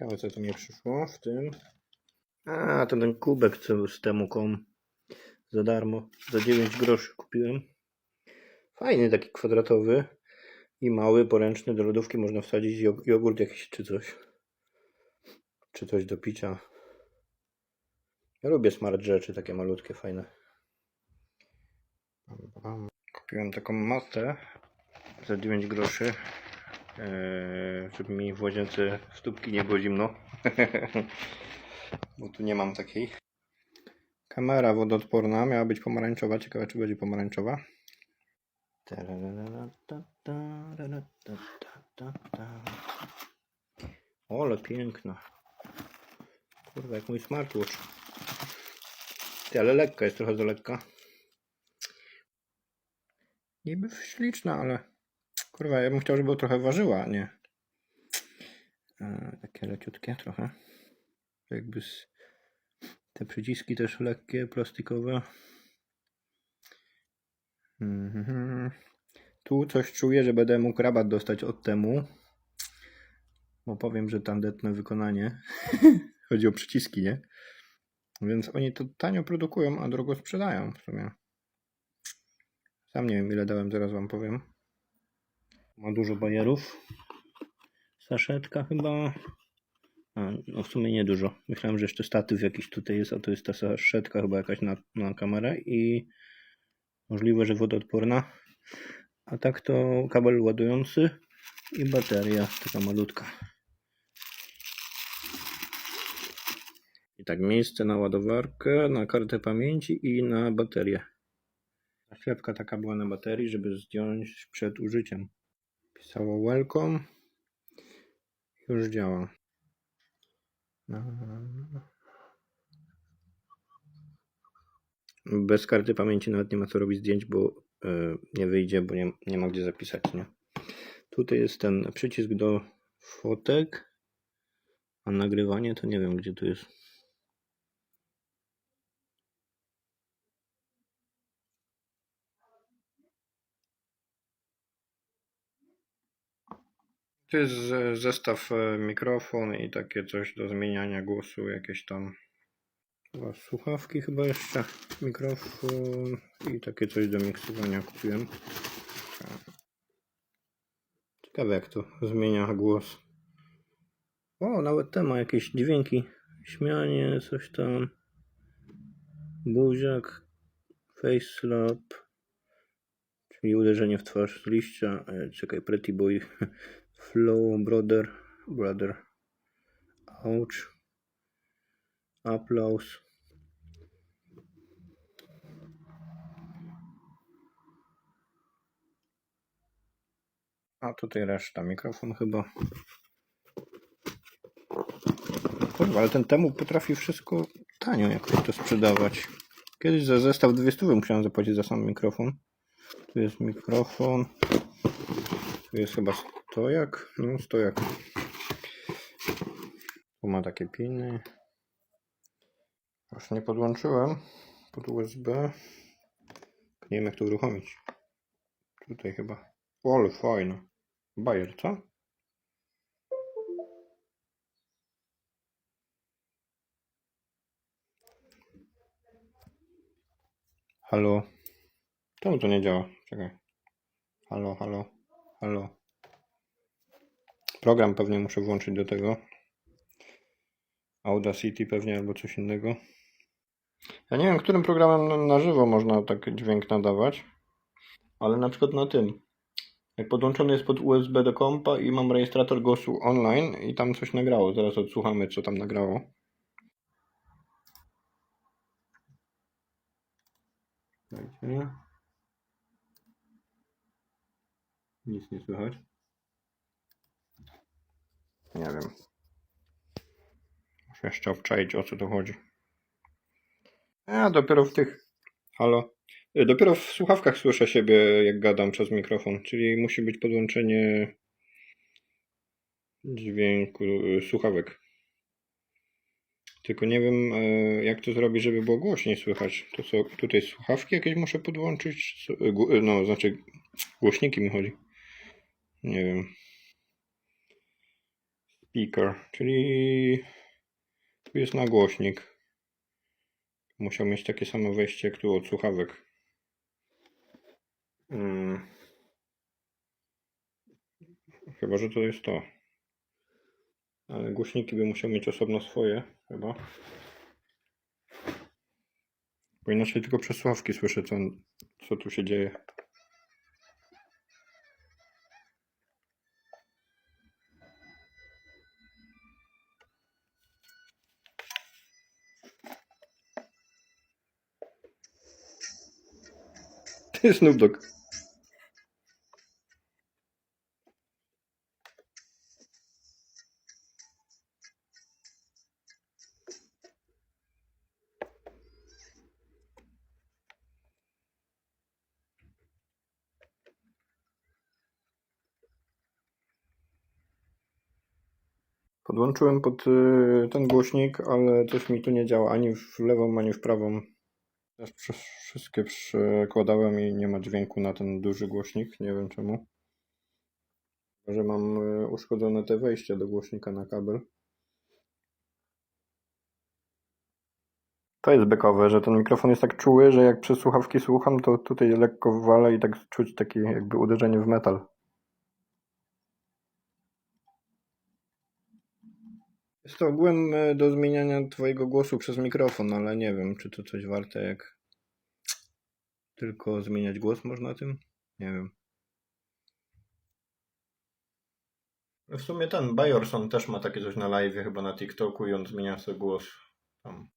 Ciekawe co tu mi przyszło w tym. A, to ten kubek co z temu kom za darmo. Za 9 groszy kupiłem. Fajny taki kwadratowy i mały, poręczny. Do lodówki można wsadzić jog- jogurt jakiś czy coś. Czy coś do picia. Ja lubię smart rzeczy, takie malutkie, fajne. Kupiłem taką matę za 9 groszy, żeby mi w łazience stópki nie było zimno. Bo tu nie mam takiej. Kamera wodoodporna miała być pomarańczowa. Ciekawe, czy będzie pomarańczowa. O, ale piękna. Kurwa, jak mój smartwatch. Ty, ale lekka jest trochę za lekka. Niby śliczna, ale kurwa, ja bym chciał, żeby trochę ważyła, a nie. E, takie leciutkie trochę. Jakby z... te przyciski też lekkie, plastikowe. Mhm. Tu coś czuję, że będę mógł rabat dostać od temu. Bo powiem, że tandetne wykonanie. Chodzi o przyciski, nie? Więc oni to tanio produkują, a drogo sprzedają w sumie. Sam nie wiem ile dałem, zaraz wam powiem. Ma dużo bajerów. Saszetka chyba. A, no w sumie nie dużo. Myślałem, że jeszcze statyw jakiś tutaj jest, a to jest ta saszetka chyba jakaś na, na kamerę i możliwe, że wodoodporna. A tak to kabel ładujący i bateria taka malutka. I tak miejsce na ładowarkę, na kartę pamięci i na baterię. Ślepka taka była na baterii, żeby zdjąć przed użyciem. Pisało welcome. Już działa. Bez karty pamięci nawet nie ma co robić zdjęć, bo e, nie wyjdzie, bo nie, nie ma gdzie zapisać, nie? Tutaj jest ten przycisk do fotek, a nagrywanie to nie wiem gdzie tu jest. To jest ze- zestaw e, mikrofon i takie coś do zmieniania głosu, jakieś tam słuchawki chyba jeszcze, mikrofon i takie coś do miksowania kupiłem. Ciekawe jak to zmienia głos. O, nawet te ma jakieś dźwięki. Śmianie, coś tam. Buziak, face slap, czyli uderzenie w twarz liścia. E, Czekaj, pretty boy, flow, brother, brother, ouch, aplauz. A tutaj reszta, mikrofon chyba. Kurwa, ale ten temu potrafi wszystko tanio jakoś to sprzedawać. Kiedyś za zestaw 200 musiałem zapłacić za sam mikrofon. Tu jest mikrofon. Tu jest chyba stojak. No, stojak. Tu ma takie piny. Już nie podłączyłem pod USB. Nie wiem jak to uruchomić. Tutaj chyba. O, ale fajne. Bajer, co? Halo? Czemu to nie działa? Czekaj. Halo, halo, halo. Program pewnie muszę włączyć do tego. Audacity pewnie albo coś innego. Ja nie wiem, którym programem na- żywo można tak dźwięk nadawać, ale na przykład na tym. Jak podłączony jest pod USB do kompa i mam rejestrator głosu online i tam coś nagrało. Zaraz odsłuchamy, co tam nagrało. Dajcie. Nic nie słychać. Nie wiem. Muszę jeszcze obczaić, o co tu chodzi. A, dopiero w tych... Halo? Y, Dopiero w słuchawkach słyszę siebie, jak gadam przez mikrofon, czyli musi być podłączenie dźwięku y, słuchawek. Tylko nie wiem, e, jak to zrobić, żeby było głośniej słychać. To co, tutaj słuchawki jakieś muszę podłączyć? Y, y, No, znaczy głośniki mi chodzi. Nie wiem. Speaker, czyli tu jest nagłośnik. Musiał mieć takie samo wejście jak tu od słuchawek. Mm. Chyba, że to jest to. Ale głośniki by musiał mieć osobno swoje, chyba. Bo inaczej tylko przez słuchawki słyszę, co, co tu się dzieje. Ty Snoop Dogg. Podłączyłem pod y, ten głośnik, ale coś mi tu nie działa ani w lewą, ani w prawą. Też wszystkie przekładałem i nie ma dźwięku na ten duży głośnik. Nie wiem czemu. Może mam y, uszkodzone te wejścia do głośnika na kabel. To jest bekowe, że ten mikrofon jest tak czuły, że jak przez słuchawki słucham, to tutaj lekko wale i tak czuć takie jakby uderzenie w metal. Jest to e, do zmieniania twojego głosu przez mikrofon, ale nie wiem, czy to coś warte, jak tylko zmieniać głos można tym? Nie wiem. W sumie ten Bajorson też ma takie coś na live, chyba na TikToku i on zmienia sobie głos tam